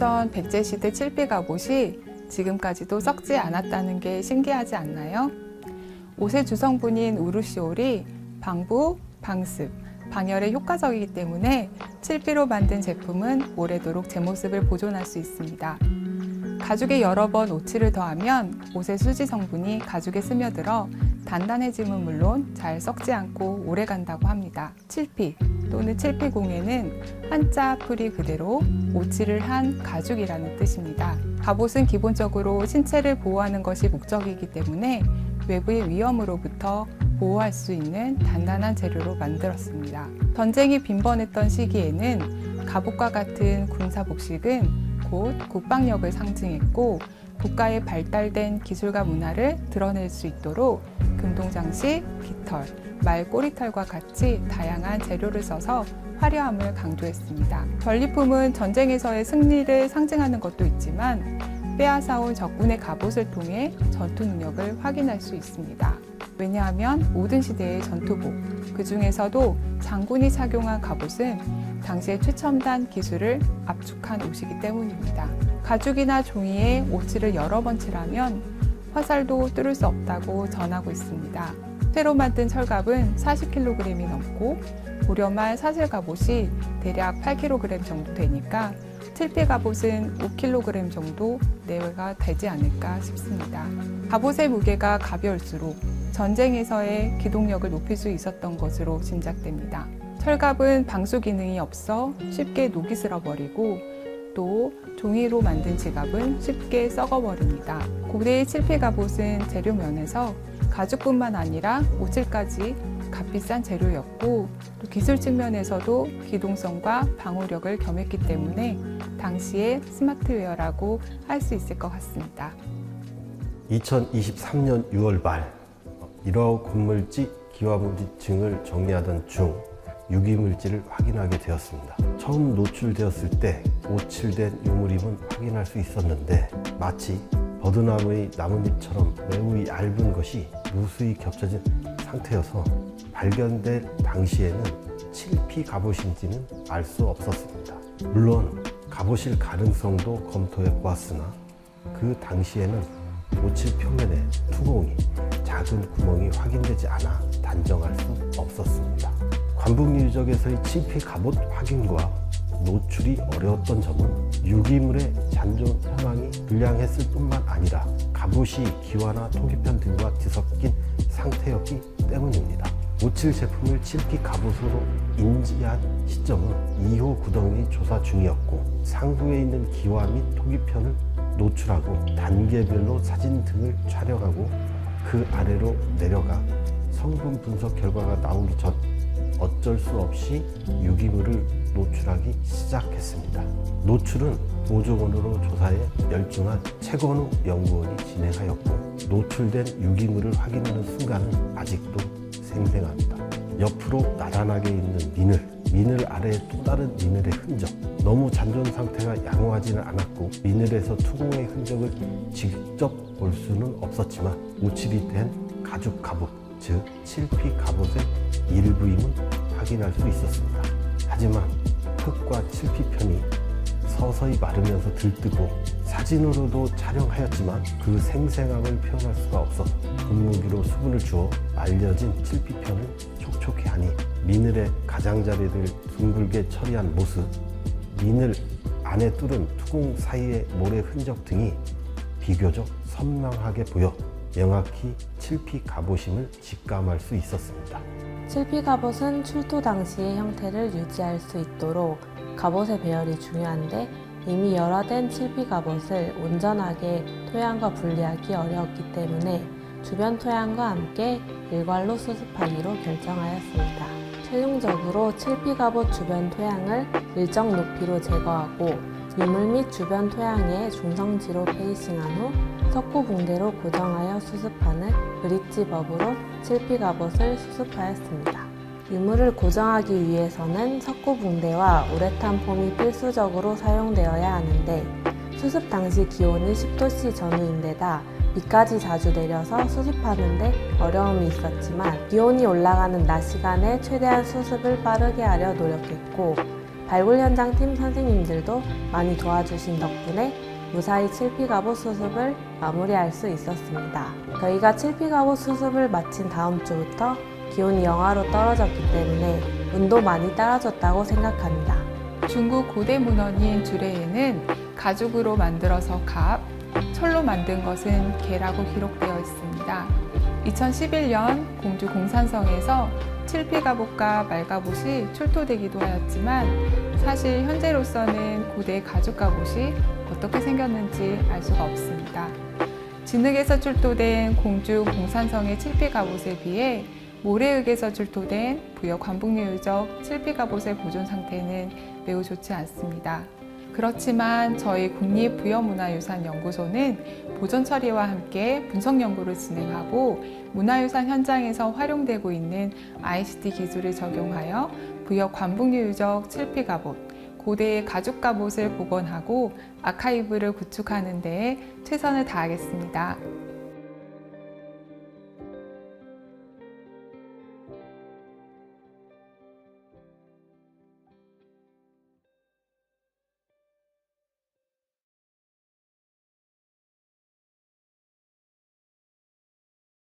200년 전 백제시대 칠피 갑옷이 지금까지도 썩지 않았다는 게 신기하지 않나요? 옷의 주성분인 우르시올이 방부, 방습, 방열에 효과적이기 때문에 칠피로 만든 제품은 오래도록 제 모습을 보존할 수 있습니다. 가죽에 여러 번 오칠을 더하면 옷의 수지 성분이 가죽에 스며들어 단단해짐은 물론 잘 썩지 않고 오래 간다고 합니다. 칠피 또는 칠피공예는 한자 풀이 그대로 오칠을 한 가죽이라는 뜻입니다. 갑옷은 기본적으로 신체를 보호하는 것이 목적이기 때문에 외부의 위험으로부터 보호할 수 있는 단단한 재료로 만들었습니다. 전쟁이 빈번했던 시기에는 갑옷과 같은 군사 복식은 곧 국방력을 상징했고 국가의 발달된 기술과 문화를 드러낼 수 있도록 금동장식, 깃털, 말 꼬리털과 같이 다양한 재료를 써서 화려함을 강조했습니다. 전리품은 전쟁에서의 승리를 상징하는 것도 있지만 빼앗아온 적군의 갑옷을 통해 전투 능력을 확인할 수 있습니다. 왜냐하면 모든 시대의 전투복, 그 중에서도 장군이 착용한 갑옷은 당시의 최첨단 기술을 압축한 옷이기 때문입니다. 가죽이나 종이에 오칠을 여러 번 칠하면 화살도 뚫을 수 없다고 전하고 있습니다. 새로 만든 철갑은 40kg이 넘고 고려말 사슬 갑옷이 대략 8kg 정도 되니까 칠피 갑옷은 5kg 정도 내외가 되지 않을까 싶습니다. 갑옷의 무게가 가벼울수록 전쟁에서의 기동력을 높일 수 있었던 것으로 짐작됩니다. 철갑은 방수 기능이 없어 쉽게 녹이 슬어버리고 또 종이로 만든 지갑은 쉽게 썩어버립니다. 고대의 칠피 갑옷은 재료 면에서 가죽뿐만 아니라 오칠까지 값비싼 재료였고 또 기술 측면에서도 기동성과 방호력을 겸했기 때문에 당시의 스마트웨어라고 할 수 있을 것 같습니다. 2023년 6월 말 1호 곡물지 기화물질층을 정리하던 중 유기물질을 확인하게 되었습니다. 처음 노출되었을 때 오칠된 유물임은 확인할 수 있었는데 마치 버드나무의 나뭇잎처럼 매우 얇은 것이 무수히 겹쳐진 상태여서 발견될 당시에는 칠피 갑옷인지는 알 수 없었습니다. 물론 갑옷일 가능성도 검토해 보았으나 그 당시에는 오칠 표면에 투공이 작은 구멍이 확인되지 않아 단정할 수 없었습니다. 관북 유적에서의 칠피 갑옷 확인과 노출이 어려웠던 점은 유기물의 잔존 현황이 불량했을 뿐만 아니라 갑옷이 기와나 토기편 등과 뒤섞인 상태였기 때문입니다. 오칠 제품을 칠피 갑옷으로 인지한 시점은 2호 구덩이 조사 중이었고 상부에 있는 기와 및 토기편을 노출하고 단계별로 사진 등을 촬영하고 그 아래로 내려가 성분 분석 결과가 나오기 전 어쩔 수 없이 유기물을 노출하기 시작했습니다. 노출은 보조원으로 조사에 열중한 최건우 연구원이 진행하였고 노출된 유기물을 확인하는 순간은 아직도 생생합니다. 옆으로 나란하게 있는 미늘, 미늘 아래에 또 다른 미늘의 흔적. 너무 잔존 상태가 양호하지는 않았고 미늘에서 투공의 흔적을 직접 볼 수는 없었지만 오칠이 된 가죽 갑옷, 즉 칠피 갑옷의 일부임은 확인할 수 있었습니다. 하지만 흙과 칠피 편이 서서히 마르면서 들뜨고 사진으로도 촬영하였지만 그 생생함을 표현할 수가 없어서 분무기로 수분을 주어 말려진 칠피편을 촉촉히 하니 미늘의 가장자리를 둥글게 처리한 모습, 미늘 안에 뚫은 투공 사이의 모래 흔적 등이 비교적 선명하게 보여 명확히 칠피 갑옷임을 직감할 수 있었습니다. 칠피 갑옷은 출토 당시의 형태를 유지할 수 있도록 갑옷의 배열이 중요한데 이미 열화된 칠피 갑옷을 온전하게 토양과 분리하기 어려웠기 때문에 주변 토양과 함께 일괄로 수습하기로 결정하였습니다. 최종적으로 칠피 갑옷 주변 토양을 일정 높이로 제거하고 유물 및 주변 토양에 중성지로 페이싱한 후 석고 붕대로 고정하여 수습하는 브릿지법으로 칠피 갑옷을 수습하였습니다. 유물을 고정하기 위해서는 석고 붕대와 우레탄 폼이 필수적으로 사용되어야 하는데 수습 당시 기온이 10도씨 전후인데다 비까지 자주 내려서 수습하는데 어려움이 있었지만 기온이 올라가는 낮 시간에 최대한 수습을 빠르게 하려 노력했고 발굴 현장 팀 선생님들도 많이 도와주신 덕분에 무사히 칠피갑옷 수습을 마무리할 수 있었습니다. 저희가 칠피갑옷 수습을 마친 다음 주부터 기온이 영하로 떨어졌기 때문에 운도 많이 따라졌다고 생각합니다. 중국 고대 문헌인 주례에는 가죽으로 만들어서 갑, 철로 만든 것은 개라고 기록되어 있습니다. 2011년 공주 공산성에서 칠피갑옷과 말갑옷이 출토되기도 하였지만 사실 현재로서는 고대 가죽갑옷이 어떻게 생겼는지 알 수가 없습니다. 진흙에서 출토된 공주 공산성의 칠피 갑옷에 비해 모래흙에서 출토된 부여 관북류 유적 칠피 갑옷의 보존 상태는 매우 좋지 않습니다. 그렇지만 저희 국립부여문화유산연구소는 보존 처리와 함께 분석 연구를 진행하고 문화유산 현장에서 활용되고 있는 ICT 기술을 적용하여 부여 관북류 유적 칠피 갑옷, 고대의 가죽 갑옷을 복원하고 아카이브를 구축하는 데에 최선을 다하겠습니다.